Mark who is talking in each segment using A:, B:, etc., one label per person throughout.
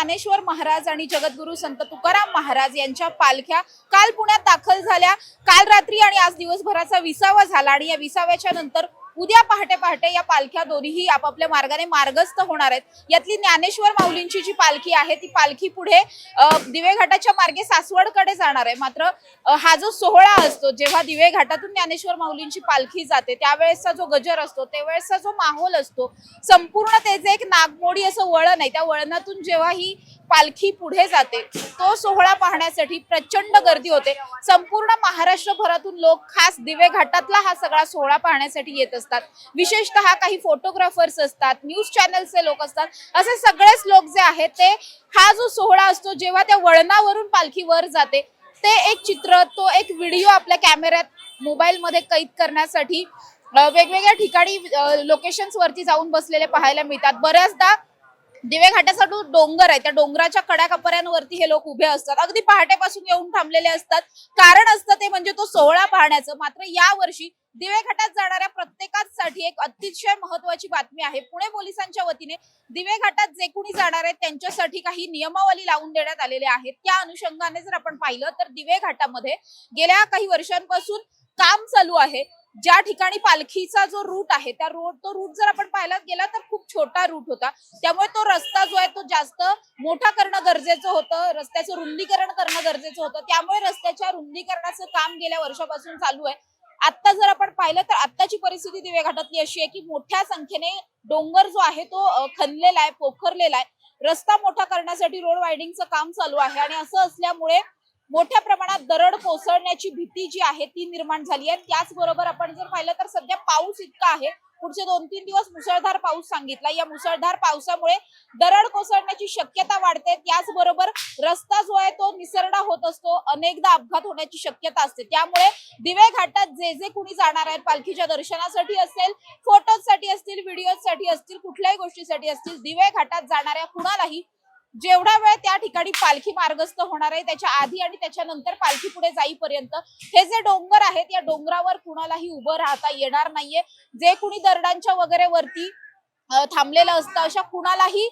A: ज्ञानेश्वर महाराज आणि जगद्गुरू संत तुकाराम महाराज यांच्या पालख्या काल पुण्यात दाखल झाल्या. काल रात्री आणि आज दिवसभराचा विसावा झाला आणि या विसाव्याच्या नंतर उद्या पहाटे पहाटे या पालख्या दोन्हीही आपापल्या मार्गाने मार्गस्थ होणार आहेत. यातली ज्ञानेश्वर माऊलींची जी पालखी आहे ती पालखी पुढे दिवे घाटाच्या मार्गे सासवडकडे जाणार आहे. मात्र हा जो सोहळा असतो जेव्हा दिवे घाटातून ज्ञानेश्वर माऊलींची पालखी जाते त्यावेळेसचा जो गजर असतो त्यावेळेसचा जो माहोल असतो संपूर्ण त्याचं एक नागमोडी असं वळण आहे. त्या वळणातून जेव्हा ही पालखी पुढे जाते. तो सोहळा पाहण्यासाठी प्रचंड गर्दी होते. संपूर्ण महाराष्ट्रभरातून लोक खास दिवे घाटातला हा सगळा सोहळा पाहण्यासाठी येत असतात. विशेषतः काही फोटोग्राफर्स असतात न्यूज चॅनलचे लोक असतात. असे सगळेच लोक जे आहेत ते हा जो सोहळा असतो जेव्हा त्या वळणावरून पालखी वर जाते ते एक चित्र तो एक व्हिडिओ आपल्या कॅमेऱ्यात मोबाईलमध्ये कैद करण्यासाठी वेगवेगळ्या ठिकाणी लोकेशन्स वरती जाऊन बसलेले पाहायला मिळतात. बऱ्याचदा दिवे घाटासाठी डोंगर आहे. त्या डोंगराच्या कड्याकपऱ्यांवरती हे लोक उभे असतात. अगदी पहाटेपासून येऊन थांबलेले असतात. कारण असतं ते म्हणजे तो सोहळा पाहण्याचं. मात्र या वर्षी दिवे घाटात जाणाऱ्या प्रत्येकासाठी एक अतिशय महत्वाची बातमी आहे. पुणे पोलिसांच्या वतीने दिवे घाटात जे कोणी जाणार आहेत त्यांच्यासाठी काही नियमावली लावून देण्यात आलेल्या आहेत. त्या अनुषंगाने जर आपण पाहिलं तर दिवे घाटामध्ये गेल्या काही वर्षांपासून काम चालू आहे. ज्या ठिकाणी पालखीचा जो रूट आहे त्या रोड तो रूट जर आपण पाहायला गेला तर खूप छोटा रूट होता. त्यामुळे तो रस्ता जो आहे तो जास्त मोठा करणं गरजेचं होतं. रस्त्याचं रुंदीकरण करणं गरजेचं होतं. त्यामुळे रस्त्याच्या रुंदीकरणाचं काम गेल्या वर्षापासून चालू आहे. आता जर आपण पाहिलं तर आत्ताची परिस्थिती दिवे घाटातली अशी आहे की मोठ्या संख्येने डोंगर जो आहे तो खणलेला आहे पोखरलेला आहे. रस्ता मोठा करण्यासाठी रोड वायडिंगचं काम चालू आहे. आणि असं असल्यामुळे मोठ्या प्रमाणात दरड कोसळण्याची भीती जी आहे ती निर्माण झाली आहे. त्याचबरोबर आपण जर पाहिलं तर सध्या पाऊस इतका आहे. पुढचे दोन तीन दिवस मुसळधार पाऊस सांगितला. या मुसळधार पावसामुळे दरड कोसळण्याची शक्यता वाढते. त्याचबरोबर रस्ता जो आहे तो निसरडा होत असतो. अनेकदा अपघात होण्याची शक्यता असते. त्यामुळे दिवे घाटात जे जे कुणी जाणार आहेत पालखीच्या दर्शनासाठी असेल फोटोजसाठी असतील व्हिडिओसाठी असतील कुठल्याही गोष्टीसाठी असतील दिवे घाटात जाणाऱ्या कुणालाही जेवढा वेळ त्या ठिकाणी पालखी मार्गस्थ होणार आहे त्याच्या आधी आणि त्याच्यानंतर पालखी पुढे जाईपर्यंत हे जे डोंगर आहेत या डोंगरावर कुणालाही उभं राहता येणार नाहीये. जे कुणी दरडांच्या वगैरे वरती थांबलेलं असतं. अशा कुणालाही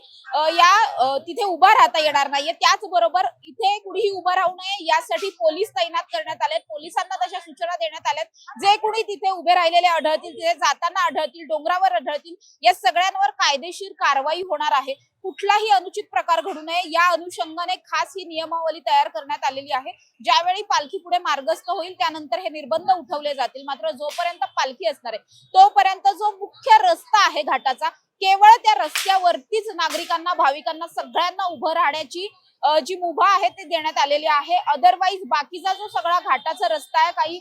A: या तिथे उभा राहता येणार नाहीये. त्याचबरोबर इथे कुणीही उभं राहू नये. यासाठी पोलीस तैनात करण्यात आलेत. पोलिसांना तशा सूचना देण्यात आल्यात. जे कुणी तिथे उभे राहिलेले आढळतील तिथे जाताना आढळतील डोंगरावर आढळतील या सगळ्यांवर कायदेशीर कारवाई होणार आहे. कुठलाही अनुचित प्रकार घडू नये. या अनुषंगाने खास ही नियमावली तयार करण्यात आलेली आहे. ज्यावेळी पालखी पुढे मार्गस्थ होईल त्यानंतर हे निर्बंध उठवले जातील. मात्र जोपर्यंत पालखी असणार आहे तोपर्यंत जो मुख्य रस्ता आहे घाटाचा केवळ त्या रस्त्यावरतीच नागरिकांना भाविकांना सगळ्यांना उभं राहण्याची जी मुभा आहे ते देण्यात आलेली आहे. अदरवाईज बाकीचा जो सगळा घाटाचा रस्ता आहे काही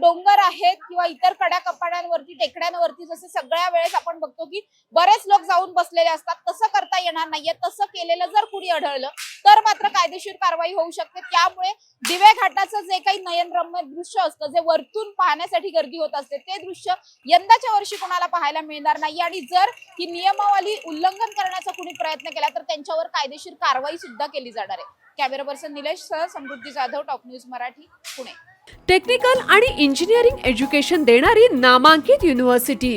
A: डोंगर आहेत किंवा इतर कड्या कपाड्यांवरती टेकड्यांवरती जसे सगळ्या वेळेस आपण बघतो की बरेच लोक जाऊन बसलेले असतात. तसं करता येणार नाहीये. तसं केलेलं जर कुणी आढळलं तर मात्र कायदेशीर कारवाई होऊ शकते. त्यामुळे दिवे घाटाचं जे काही नयनरम्य दृश्य असतं जे वरतून पाहण्यासाठी गर्दी होत असते ते दृश्य यंदाच्या वर्षी कोणाला पाहायला मिळणार नाही. आणि जर ही नियमावली उल्लंघन करण्याचा कुणी प्रयत्न केला तर त्यांच्यावर कायदेशीर कारवाई सुद्धा केली जाणार आहे. कॅमेरा पर्सन निलेश सह Samruddhi Jadhav top news Marathi Pune.
B: Technical आणि इंजिनिअरिंग एज्युकेशन देणारी नामांकित university